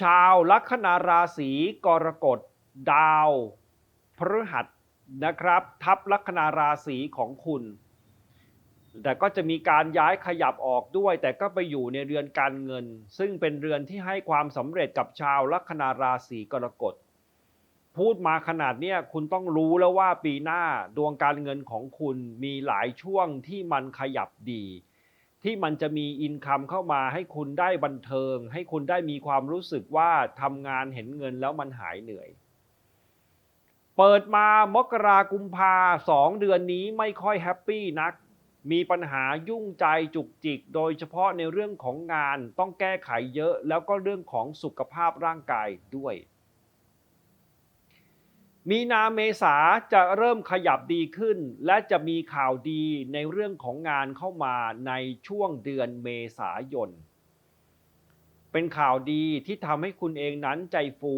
ชาวลัคนาราศีกรกฎดาวพฤหัสนะครับ ทับลัคนาราศีของคุณ แต่ก็จะมีการย้ายขยับออกด้วย แต่ก็ไปอยู่ในเรือนการเงิน ซึ่งเป็นเรือนที่ให้ความสำเร็จกับชาวลัคนาราศีกรกฎพูดมาขนาดเนี้ยคุณต้องรู้แล้วว่าปีหน้าดวงการเงินของคุณมีหลายช่วงที่มันขยับดี ที่มันจะมีอินคัมเข้ามาให้คุณได้บันเทิง ให้คุณได้มีความรู้สึกว่าทำงานเห็นเงินแล้วมันหายเหนื่อย เปิดมามกรากุมภาสองเดือนนี้ไม่ค่อยแฮปปี้นัก มีปัญหายุ่งใจจุกจิก โดยเฉพาะในเรื่องของงานต้องแก้ไขเยอะ แล้วก็เรื่องของสุขภาพร่างกายด้วย มีนาเมษาจะเริ่มขยับดีขึ้น และจะมีข่าวดีในเรื่องของงานเข้ามาในช่วงเดือนเมษายน เป็นข่าวดีที่ทำให้คุณเองนั้นใจฟู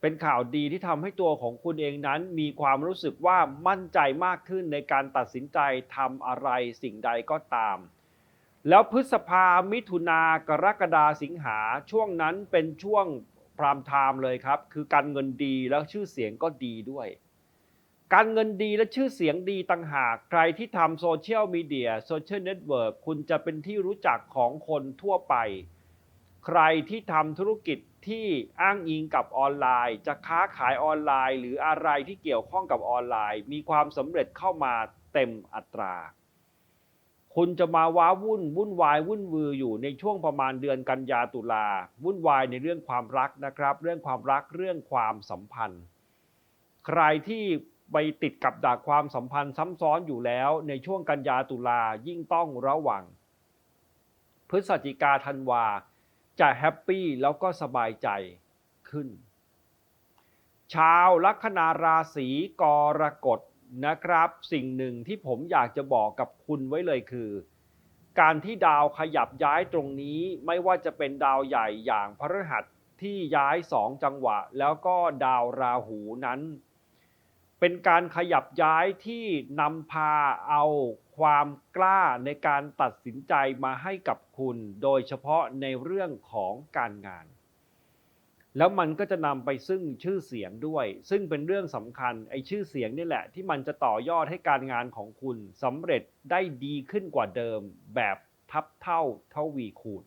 เป็นข่าวดีที่ทำให้ตัวของคุณเองนั้นมีความรู้สึกว่ามั่นใจมากขึ้นในการตัดสินใจทำอะไรสิ่งใดก็ตาม แล้วพฤษภามิถุนากรกฎาสิงหาช่วงนั้นเป็นช่วง พรามไทม์เลยครับ คือการเงินดีแล้วชื่อเสียงก็ดีด้วย การเงินดีและชื่อเสียงดีต่างหาก ใครที่ทำโซเชียลมีเดียโซเชียลเน็ตเวิร์กคุณจะเป็นที่รู้จักของคนทั่วไป ใครที่ทำธุรกิจที่อ้างอิงกับออนไลน์ จะค้าขายออนไลน์ หรืออะไรที่เกี่ยวข้องกับออนไลน์ มีความสำเร็จเข้ามาเต็มอัตรา คุณจะมาว้าวุ่นวุ่นวายวุ่นวืออยู่ในช่วงประมาณเดือนกันยาตุลาวุ่นวายในเรื่องความรักนะครับ เรื่องความรักเรื่องความสัมพันธ์ ใครที่ไปติดกับดักความสัมพันธ์ซ้ำซ้อนอยู่แล้วในช่วงกันยาตุลายิ่งต้องระวัง พฤศจิกาธันวาจะแฮปปี้แล้วก็สบายใจขึ้น ชาวลัคนาราศีกรกฎ นะครับ สิ่งหนึ่งที่ผมอยากจะบอกกับคุณไว้เลยคือ การที่ดาวขยับย้ายตรงนี้ไม่ว่าจะเป็นดาวใหญ่อย่างพฤหัสที่ย้ายสองจังหวะ แล้วก็ดาวราหูนั้น เป็นการขยับย้ายที่นำพาเอาความกล้าในการตัดสินใจมาให้กับคุณ โดยเฉพาะในเรื่องของการงาน แล้วมันก็จะนำไปซึ่งชื่อเสียงด้วย ซึ่งเป็นเรื่องสำคัญไอ้ชื่อเสียงนี่แหละ ที่มันจะต่อยอดให้การงานของคุณสำเร็จได้ดีขึ้นกว่าเดิมแบบทับเท่าเท่าวีคูณ